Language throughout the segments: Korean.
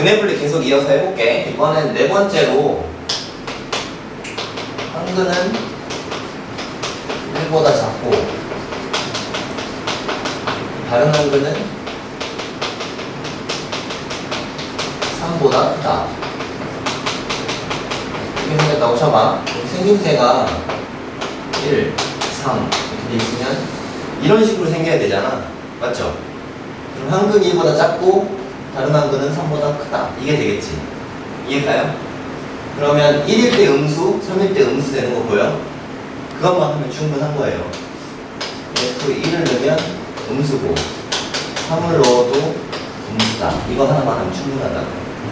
근해분리 계속 이어서 해볼게. 이번엔 네 번째로 한근은 1보다 작고 다른 한근은 3보다 크다. 이렇게 생겼다고 쳐봐. 생김새가 1, 3 이렇게 돼 있으면 이런 식으로 생겨야 되잖아. 맞죠? 그럼 한근 1보다 작고 다른 한근은 3보다 크다. 이게 되겠지. 이해가요? 그러면 1일 때 음수, 3일 때 음수 되는 거 보여? 그것만 하면 충분한 거예요. 그 1을 넣으면 음수고 3을 넣어도 음수다. 이거 하나만 하면 충분하다.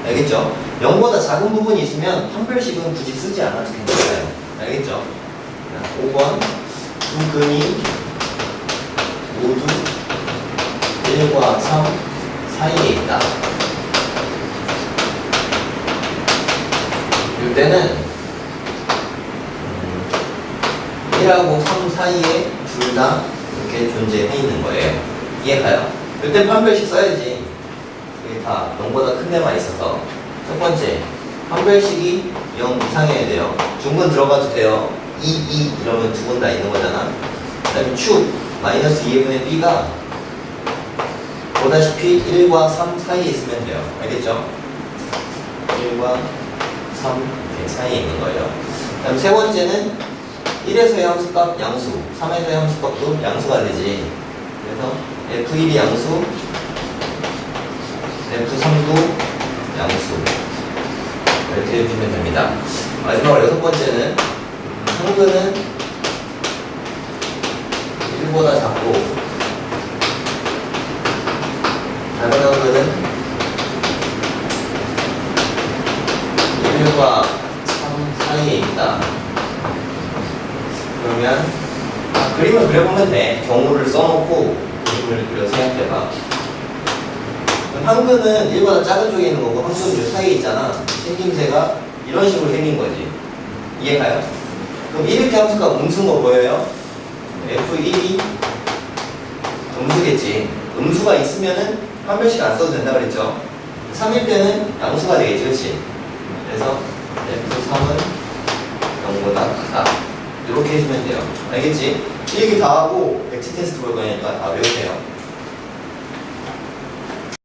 알겠죠? 0보다 작은 부분이 있으면 판별식은 굳이 쓰지 않아도 괜찮아요. 알겠죠? 자, 5번 두 근이 모두 1과 3 사이에 있다. 이때는 1하고 3 사이에 둘 다 이렇게 존재해 있는 거예요. 이해가요? 이때 판별식 써야지. 이게 다 0보다 큰 데만 있어서. 첫 번째, 판별식이 0 이상해야 돼요. 중근 들어가도 돼요. 2, 2 이러면 두번다 있는 거잖아. 그 다음에 축, 마이너스 2분의 b가 보다시피 1과 3 사이에 있으면 돼요. 알겠죠? 1과 3 이렇게 사이에 있는 거예요. 그 다음 세 번째는 1에서의 함수값 양수, 3에서의 함수값도 양수가 되지. 그래서 F1이 양수, F3도 양수. 이렇게 해주면 됩니다. 마지막으로 여섯 번째는 한근은 1보다 작고 한근은 1과 3 사이에 있다. 그러면 아, 그림을 그려보면 돼. 경우를 써놓고 그림을 그려 생각해봐. 한근은 1보다 작은 쪽에 있는 거고 한근은 요 사이에 있잖아. 생김새가 이런 식으로 생긴 거지. 이해가요? 그럼 1일때 함수가 음수인 거 보여요? F1이 음수겠지. 음수가 있으면은 판별식 안 써도 된다 그랬죠? 3일 때는 양수가 되겠지, 그렇지? 그래서 F3은 0보다 크다. 이렇게 해주면 돼요. 알겠지? 1기 다 하고 백지 테스트 볼 거니까 다 외우세요.